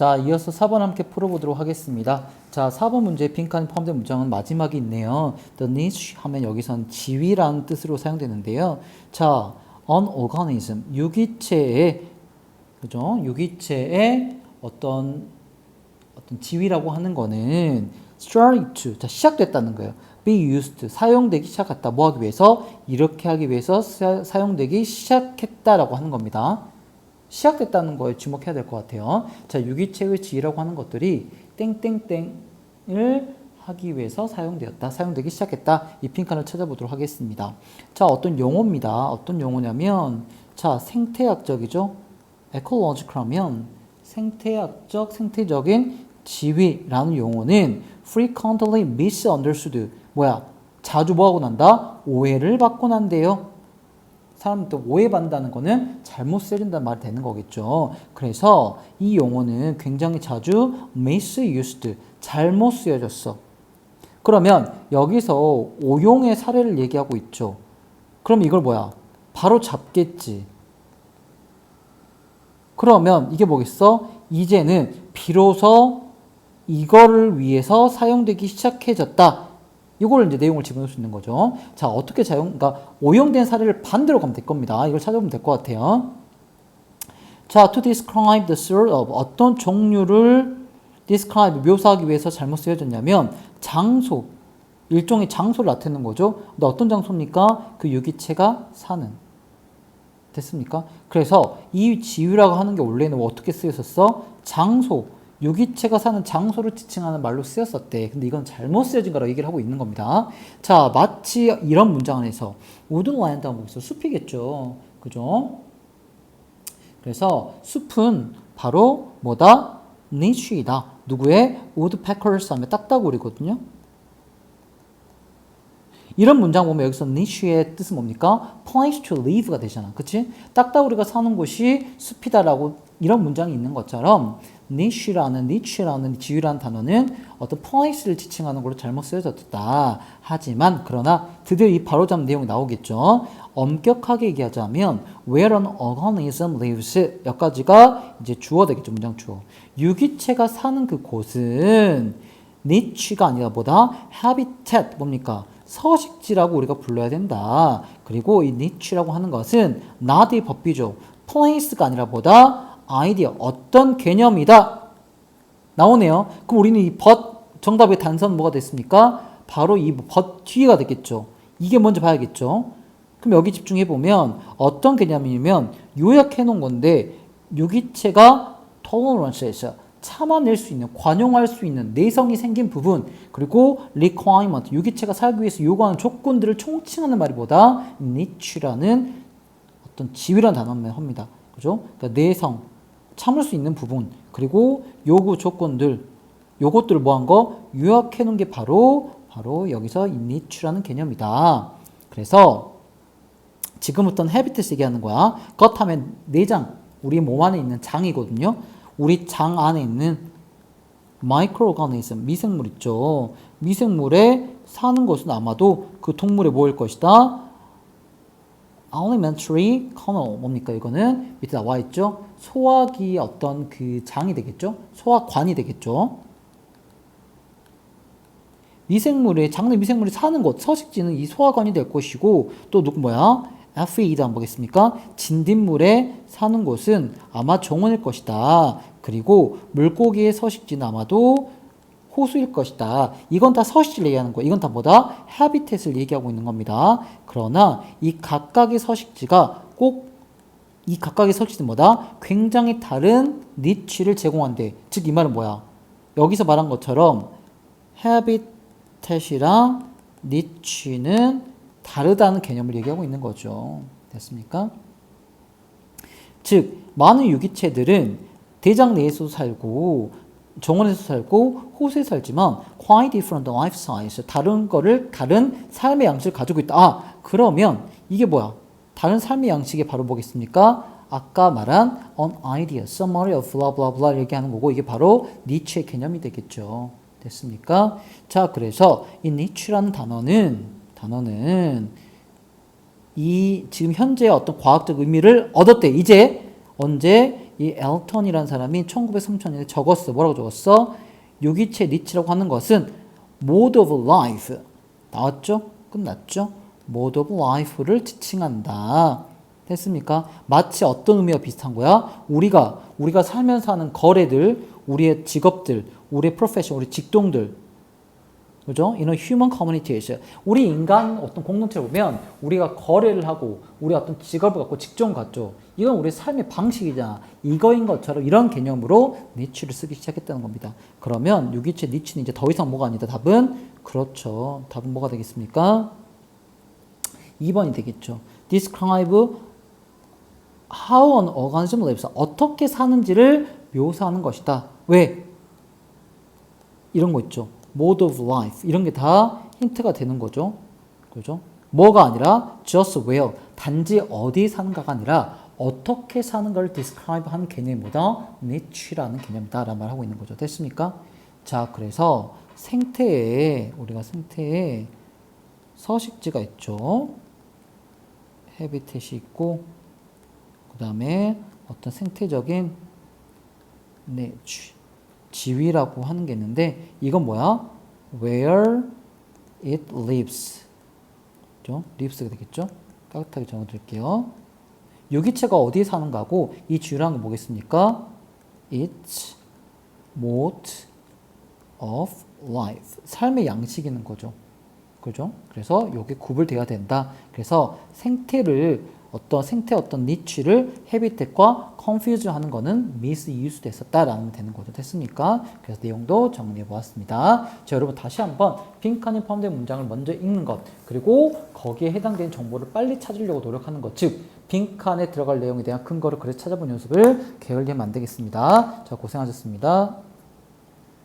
자, 이어서 4번 함께 풀어보도록 하겠습니다. 자, 4번 문제 빈칸 포함된 문장은 마지막에 있네요. The niche 하면 여기선 지위라는 뜻으로 사용되는데요. 자, an organism, 유기체의, 그죠? 유기체의 어떤, 어떤 지위라고 하는 거는 starting to, 자, 시작됐다는 거예요. be used, 사용되기 시작했다. 뭐 하기 위해서? 이렇게 하기 위해서 사, 사용되기 시작했다라고 하는 겁니다. 시작됐다는 거에 주목해야 될 것 같아요. 자, 유기체의 지위라고 하는 것들이 땡땡땡을 하기 위해서 사용되었다. 사용되기 시작했다. 이 핑칸을 찾아보도록 하겠습니다. 자, 어떤 용어입니다. 어떤 용어냐면 자, 생태학적이죠. ecological하면 생태학적, 생태적인 지위라는 용어는 frequently misunderstood. 뭐야? 자주 뭐하고 난다? 오해를 받고 난대요. 사람들 오해받는다는 거는 잘못 쓰여진다는 말이 되는 거겠죠. 그래서 이 용어는 굉장히 자주 misused, 잘못 쓰여졌어. 그러면 여기서 오용의 사례를 얘기하고 있죠. 그럼 이걸 뭐야? 바로 잡겠지. 그러면 이게 뭐겠어? 이제는 비로소 이거를 위해서 사용되기 시작해졌다. 이걸 이제 내용을 집어넣을 수 있는 거죠. 자, 어떻게 사용, 그러니까 오용된 사례를 반대로 가면 될 겁니다. 이걸 찾아보면 될 것 같아요. 자, to describe the sort of 어떤 종류를 describe 묘사하기 위해서 잘못 쓰여졌냐면 장소 일종의 장소를 나타내는 거죠. 근데 어떤 장소입니까? 그 유기체가 사는 됐습니까? 그래서 이 지위라고 하는 게 원래는 어떻게 쓰였었어? 장소 유기체가 사는 장소를 지칭하는 말로 쓰였었대. 근데 이건 잘못 쓰여진 거라고 얘기를 하고 있는 겁니다. 자, 마치 이런 문장 안에서 우드랜드 하고 있어. 숲이겠죠. 그죠? 그래서 숲은 바로 뭐다? 니쉬이다. 누구의? 우드패커스 하면 딱따구리거든요. 이런 문장 보면 여기서 niche의 뜻은 뭡니까? place to live가 되잖아. 그치? 딱따구리가 사는 곳이 숲이다라고 이런 문장이 있는 것처럼 niche라는 niche라는 지위라는 단어는 어떤 place를 지칭하는 걸로 잘못 쓰여졌다. 하지만 그러나 드디어 이 바로잡는 내용이 나오겠죠. 엄격하게 얘기하자면 where an organism lives 여기까지가 이제 주어 되겠죠. 문장 주어. 유기체가 사는 그 곳은 niche가 아니라 뭐다? habitat 뭡니까? 서식지라고 우리가 불러야 된다. 그리고 이 niche라고 하는 것은 not의 법비죠. place가 아니라 뭐다? 아이디어, 어떤 개념이다. 나오네요. 그럼 우리는 이 but 정답의 단선 뭐가 됐습니까? 바로 이 but 뒤가 되겠죠. 이게 먼저 봐야겠죠. 그럼 여기 집중해 보면 어떤 개념이냐면 요약해 놓은 건데 유기체가 tolerance에서 참아낼 수 있는, 관용할 수 있는 내성이 생긴 부분, 그리고 requirement, 유기체가 살기 위해서 요구하는 조건들을 총칭하는 말이 보다 niche라는 어떤 지위라는 단어만 합니다. 그죠? 그러니까 내성, 참을 수 있는 부분, 그리고 요구 조건들, 요것들을 뭐한 거? 요약해 놓은 게 바로, 바로 여기서 이 niche라는 개념이다. 그래서 지금부터는 habitus 얘기하는 거야. 그렇다면 내장, 우리 몸 안에 있는 장이거든요. 우리 장 안에 있는 마이크로오가니즘 미생물 있죠. 미생물에 사는 것은 아마도 그 동물의 뭐일 것이다. Alimentary kernel 뭡니까 이거는 밑에 나와 있죠. 소화기 어떤 그 장이 되겠죠. 소화관이 되겠죠. 미생물의 장내 미생물이 사는 곳 서식지는 이 소화관이 될 것이고 또 누구 뭐야? FE도 안 보겠습니까? 진딧물에 사는 곳은 아마 정원일 것이다. 그리고 물고기의 서식지는 아마도 호수일 것이다. 이건 다 서식지를 얘기하는 거예요. 이건 다 뭐다? 하비텟을 얘기하고 있는 겁니다. 그러나 이 각각의 서식지가 꼭 이 각각의 서식지는 뭐다? 굉장히 다른 니치를 제공한대. 즉 이 말은 뭐야? 여기서 말한 것처럼 하비텟이랑 니치는 다르다는 개념을 얘기하고 있는 거죠. 됐습니까? 즉 많은 유기체들은 대장 내에서 살고 정원에서 살고 호수에 살지만 quite different lifestyles 다른 거를 다른 삶의 양식을 가지고 있다. 아 그러면 이게 뭐야? 다른 삶의 양식이 바로 뭐겠습니까? 아까 말한 an idea, summary of blah blah blah 얘기하는 거고 이게 바로 니치의 개념이 되겠죠. 됐습니까? 자 그래서 이 니치라는 단어는 단어는 이 지금 현재 어떤 과학적 의미를 얻었대. 이제 언제 이 엘턴이라는 사람이 1930년에 적었어. 뭐라고 적었어? 유기체 니치라고 하는 것은 mode of life. 나왔죠? 끝났죠? mode of life를 지칭한다. 됐습니까? 마치 어떤 의미와 비슷한 거야? 우리가 우리가 살면서 하는 거래들, 우리의 직업들, 우리의 프로페션, 우리 직종들, 그죠? 이런 human communication. 우리 인간 어떤 공동체를 보면 우리가 거래를 하고 우리 어떤 직업을 갖고 직종 갖죠. 이건 우리 삶의 방식이잖아. 이거인 것처럼 이런 개념으로 니치를 쓰기 시작했다는 겁니다. 그러면 유기체 니치는 이제 더 이상 뭐가 아니다. 답은 그렇죠. 답은 뭐가 되겠습니까? 2번이 되겠죠. describe how an organism lives. 어떻게 사는지를 묘사하는 것이다. 왜? 이런 거 있죠. mode of life. 이런 게 다 힌트가 되는 거죠. 그죠? 뭐가 아니라 just where. 단지 어디 사는가가 아니라 어떻게 사는 걸 describe 하는 개념이 뭐다? niche라는 개념이다. 라는 말 하고 있는 거죠. 됐습니까? 자, 그래서 생태에, 우리가 생태에 서식지가 있죠. 헤비텟이 있고, 그 다음에 어떤 생태적인 네, 지- 지위라고 하는 게 있는데 이건 뭐야? Where it lives. 그죠? lives가 되겠죠? 깨끗하게 적어드릴게요. 유기체가 어디에 사는 가고 이 지위라는 건 뭐겠습니까? Its mode of life. 삶의 양식이는 거죠. 그죠? 그래서 요게 구분돼야 된다. 그래서 생태를 어떤 생태 어떤 니치를 헤비텍과 컨퓨즈 하는 거는 미스유스 됐었다라는 되는 거죠. 됐습니까? 그래서 내용도 정리해 보았습니다. 자, 여러분 다시 한번 빈칸에 포함된 문장을 먼저 읽는 것 그리고 거기에 해당되는 정보를 빨리 찾으려고 노력하는 것. 즉 빈칸에 들어갈 내용에 대한 근거를 그래 찾아보는 연습을 게을리 하면 안 되겠습니다. 자, 고생하셨습니다.